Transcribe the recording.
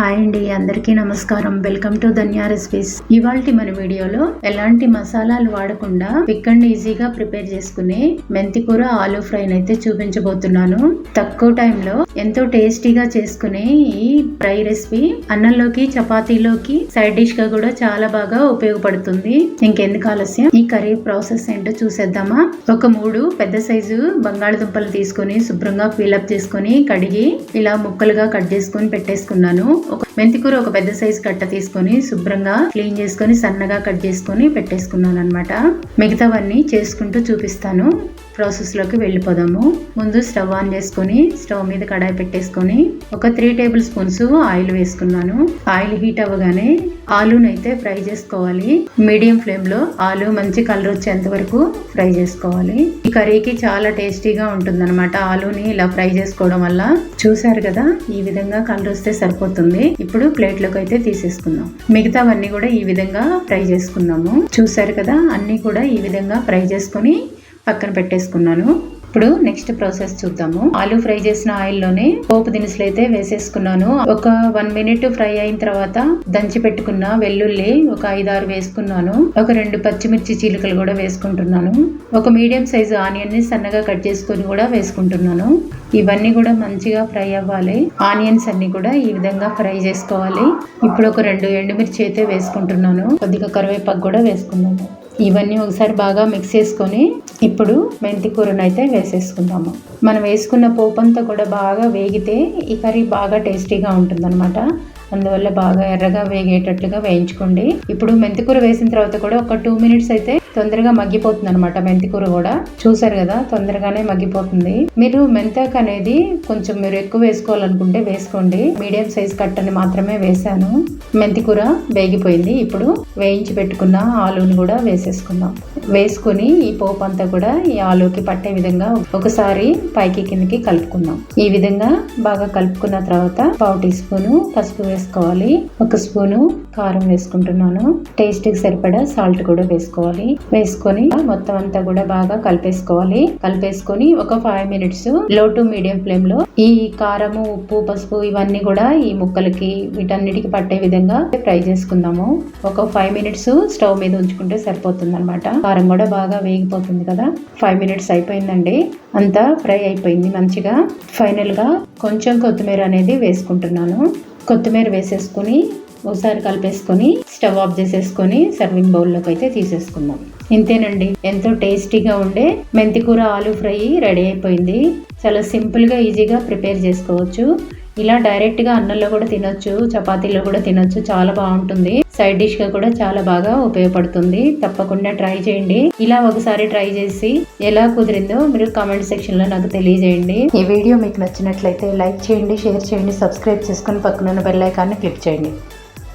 Hi అండి అందరికీ నమస్కారం. వెల్కమ్ టు ధన్యా రెసిపీస్ ఇవాల్టి మన వీడియోలో ఎలాంటి మసాలాలు వాడకుండా క్విక్ అండ్ ఈజీగా ప్రిపేర్ చేసుకునే మెంతికూర ఆలూ ఫ్రై అయితే చూపించబోతున్నాను. తక్కువ టైంలో ఎంతో టేస్టీగా చేసుకునే ఈ ఫ్రై రెసిపీ అన్నంలోకి చపాతీలోకి సైడ్ డిష్గా కూడా చాలా బాగా ఉపయోగపడుతుంది. ఇంకెందుకు ఆలస్యం? ఈ కర్రీ ప్రాసెస్ ఏంటో చూసేద్దామా? ఒక మూడు పెద్ద సైజు బంగాళదుంపలు తీసుకొని శుభ్రంగా ఫిల్అప్ చేసుకొని కడిగి ఇలా ముక్కలుగా కట్ చేసుకొని పెట్టేసుకున్నాను. ఒక మెంతికూర ఒక పెద్ద సైజు కట్ట తీసుకొని శుభ్రంగా క్లీన్ చేసుకొని సన్నగా కట్ చేసుకొని పెట్టేసుకున్నాను అనమాట మిగతావన్నీ చేసుకుంటూ చూపిస్తాను. ప్రాసెస్లోకి వెళ్ళిపోదాము. ముందు స్టవ్ ఆన్ చేసుకొని స్టవ్ మీద కడాయి పెట్టేసుకొని ఒక త్రీ టేబుల్ స్పూన్స్ ఆయిల్ వేసుకున్నాను. ఆయిల్ హీట్ అవ్వగానే ఆలూనైతే ఫ్రై చేసుకోవాలి. మీడియం ఫ్లేమ్లో ఆలు మంచి కలర్ వచ్చేంత వరకు ఫ్రై చేసుకోవాలి. ఈ కర్రీకి చాలా టేస్టీగా ఉంటుంది అనమాట ఆలూని ఇలా ఫ్రై చేసుకోవడం వల్ల. చూసారు కదా ఈ విధంగా కలర్ వస్తే సరిపోతుంది. ఇప్పుడు ప్లేట్లోకి అయితే తీసేసుకుందాం. మిగతావన్నీ కూడా ఈ విధంగా ఫ్రై చేసుకున్నాము చూసారు కదా అన్నీ కూడా ఈ విధంగా ఫ్రై చేసుకొని పక్కన పెట్టేసుకున్నాను. ఇప్పుడు నెక్స్ట్ ప్రాసెస్ చూద్దాము. ఆలు ఫ్రై చేసిన ఆయిల్లోనే పోపు దినుసులు అయితే వేసేసుకున్నాను. ఒక వన్ మినిట్ ఫ్రై అయిన తర్వాత దంచి పెట్టుకున్న వెల్లుల్లి ఒక ఐదారు వేసుకున్నాను. ఒక రెండు పచ్చిమిర్చి చీలికలు కూడా వేసుకుంటున్నాను. ఒక మీడియం సైజు ఆనియన్ని సన్నగా కట్ చేసుకొని కూడా వేసుకుంటున్నాను. ఇవన్నీ కూడా మంచిగా ఫ్రై అవ్వాలి. ఆనియన్స్ అన్ని కూడా ఈ విధంగా ఫ్రై చేసుకోవాలి. ఇప్పుడు ఒక రెండు ఎండుమిర్చి అయితే వేసుకుంటున్నాను. కొద్దిగా కరివేపాకు కూడా వేసుకున్నాను. ఇవన్నీ ఒకసారి బాగా మిక్స్ చేసుకొని ఇప్పుడు మెంతి కూరను అయితే వేసేసుకుందాము. మనం వేసుకున్న పోపు అంతా కూడా బాగా వేగితే ఈ కర్రీ బాగా టేస్టీగా ఉంటుందన్నమాట. అందువల్ల బాగా ఎర్రగా వేగేటట్లుగా వేయించుకోండి. ఇప్పుడు మెంతికూర వేసిన తర్వాత కూడా ఒక టూ మినిట్స్ అయితే తొందరగా మగ్గిపోతుంది అనమాట మెంతికూర కూడా. చూసారు కదా తొందరగానే మగ్గిపోతుంది. మీరు మెంతాకు అనేది కొంచెం మీరు ఎక్కువ వేసుకోవాలనుకుంటే వేసుకోండి. మీడియం సైజ్ కట్టని మాత్రమే వేసాను మెంతికూర వేగిపోయింది. ఇప్పుడు వేయించి పెట్టుకున్న ఆలూని కూడా వేసేసుకుందాం. వేసుకుని ఈ పోపు అంతా కూడా ఈ ఆలూకి పట్టే విధంగా ఒకసారి పైకి కిందకి కలుపుకుందాం. ఈ విధంగా బాగా కలుపుకున్న తర్వాత పావు టీ స్పూను పసుపు వేసుకోవాలి. ఒక స్పూను కారం వేసుకుంటున్నాను. టేస్ట్కి సరిపడా సాల్ట్ కూడా వేసుకోవాలి. వేసుకొని మొత్తం అంతా కూడా బాగా కలిపేసుకోవాలి. కలిపేసుకొని ఒక ఫైవ్ మినిట్స్లో టు మీడియం ఫ్లేమ్లో ఈ కారము ఉప్పు పసుపు ఇవన్నీ కూడా ఈ ముక్కలకి వీటన్నిటికి పట్టే విధంగా ఫ్రై చేసుకుందాము. ఒక ఫైవ్ మినిట్స్ స్టవ్ మీద ఉంచుకుంటే సరిపోతుంది అనమాట కారం కూడా బాగా వేగిపోతుంది కదా. ఫైవ్ మినిట్స్ అయిపోయిందండి. అంతా ఫ్రై అయిపోయింది మంచిగా. ఫైనల్గా కొంచెం కొత్తిమీర అనేది వేసుకుంటున్నాను. కొత్తిమీర వేసేసుకొని ఒకసారి కలిపేసుకొని స్టవ్ ఆఫ్ చేసేసుకొని సర్వింగ్ బౌల్లోకి అయితే తీసేసుకుందాం. ఇంతేనండి ఎంతో టేస్టీగా ఉండే మెంతికూర ఆలు ఫ్రై రెడీ అయిపోయింది. చాలా సింపుల్గా ఈజీగా ప్రిపేర్ చేసుకోవచ్చు. ఇలా డైరెక్ట్గా అన్నంలో కూడా తినొచ్చు చపాతీలో కూడా తినొచ్చు చాలా బాగుంటుంది. సైడ్ డిష్గా కూడా చాలా బాగా ఉపయోగపడుతుంది. తప్పకుండా ట్రై చేయండి. ఇలా ఒకసారి ట్రై చేసి ఎలా కుదిరిందో మీరు కామెంట్ సెక్షన్లో నాకు తెలియజేయండి. ఈ వీడియో మీకు నచ్చినట్లయితే లైక్ చేయండి షేర్ చేయండి సబ్స్క్రైబ్ చేసుకొని పక్కన బెల్ ఐకాన్ని క్లిక్ చేయండి.